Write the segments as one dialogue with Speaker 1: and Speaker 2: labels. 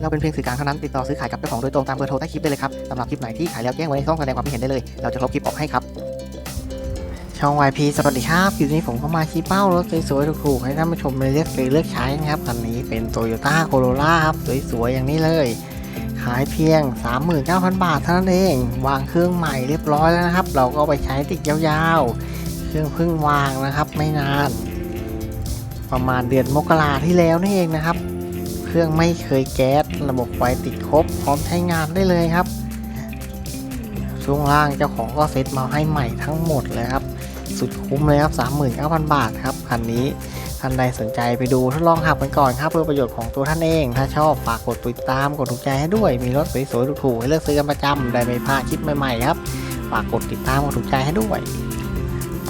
Speaker 1: เราเป็นเพียงสื่อกลางเท่านั้นติดต่อซื้อขายกับเจ้าของโดยตรงตามเบอร์โทรใต้คลิปได้เลยครับสำหรับคลิปไหนที่ขายแล้วแจ้งไว้ในช่องแสดงความคิดเห็นได้เลย เราจะลบคลิปออกให้ครับช่อง YP สวัสดีครับคลิปนี้ผมก็มาชี้เป้ารถสวยๆถูกๆให้ท่านผู้ชมเลือกซื้อเลือกใช้นะครับคันนี้เป็น Toyota Corolla ครับสวยๆอย่างนี้เลยขายเพียง 39,000 บาทเท่านั้นเอง วางเครื่องใหม่เรียบร้อยแล้วนะครับ เราก็ไปใช้ติดยาวๆ เครื่องเพิ่งวางนะครับ ไม่นาน ประมาณเดือนมกราที่แล้วนี่เองนะครับ เครื่องไม่เคยแก๊ส ระบบไฟติดครบ พร้อมใช้งานได้เลยครับ ช่วงล่างเจ้าของก็เซ็ตมาให้ใหม่ทั้งหมดเลยครับ สุดคุ้มเลยครับ 39,000 บาทครับคันนี้ท่านใดสนใจไปดูทดลองขับกันก่อนครับเพื่อประโยชน์ของตัวท่านเอง ถ้าชอบฝากกดติดตามกดถูกใจให้ด้วย มีรถสวยๆถูกๆให้เลือกซื้อกันประจำได้ไม่พลาดคลิปใหม่ๆครับฝากกดติดตามกดถูกใจให้ด้วย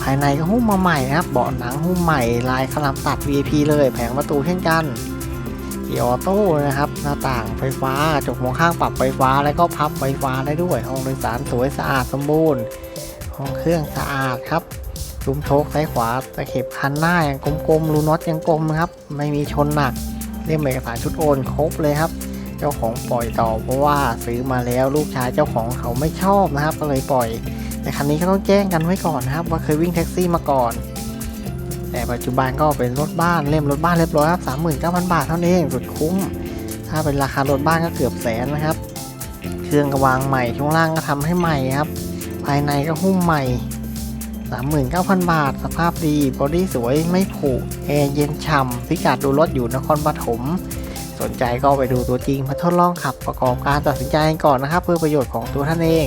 Speaker 1: ภายในก็หุ้มมาใหม่นะครับเบาะหนังหุ้มใหม่ลายคลำตัด VIP เลย แผงประตูเช่นกัน กียร์ออโต้นะครับ หน้าต่างไฟฟ้าจกมองข้างปรับไฟฟ้าแล้วก็พับไฟฟ้าได้ด้วย ห้องโดยสารสวยสะอาดสมบูรณ์ ห้องเครื่องสะอาดครับซุ้มโชคซ้ายขวาตะเข็บคันหน้ายังกลมๆรูน็อตยังกลมครับ ไม่มีชนหนักเล่มเอกสารชุดโอนครบเลยครับ เจ้าของปล่อยต่อเพราะว่าซื้อมาแล้วลูกชายเจ้าของเขาไม่ชอบนะครับ ก็เลยปล่อย แต่คันนี้ก็ต้องแจ้งกันไว้ก่อนนะครับ ว่าเคยวิ่งแท็กซี่มาก่อน แต่ปัจจุบันก็เป็นรถบ้านเล่มรถบ้านเรียบร้อยครับสามหมื่นเก้าพันบาทเท่านั้นเองสุดคุ้ม ถ้าเป็นราคารถบ้านก็เกือบแสนนะครับ เครื่องกระวางใหม่ช่วงล่างก็ทำให้ใหม่ครับ ภายในก็หุ้มใหม่39,000บาท สภาพดีบอดี้สวยไม่ผุแอร์เย็นฉ่ำพิกัดดูรถอยู่นครปฐมสนใจก็ไปดูตัวจริงมาทดลองขับประกอบการตัดสินใจก่อนนะครับ เพื่อประโยชน์ของตัวท่านเอง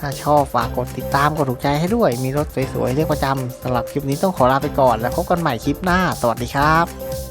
Speaker 1: ถ้าชอบฝากกดติดตามกดถูกใจให้ด้วย มีรถสวยๆเรียกประจำสำหรับคลิปนี้ต้องขอลาไปก่อน แล้วพบกันใหม่คลิปหน้า สวัสดีครับ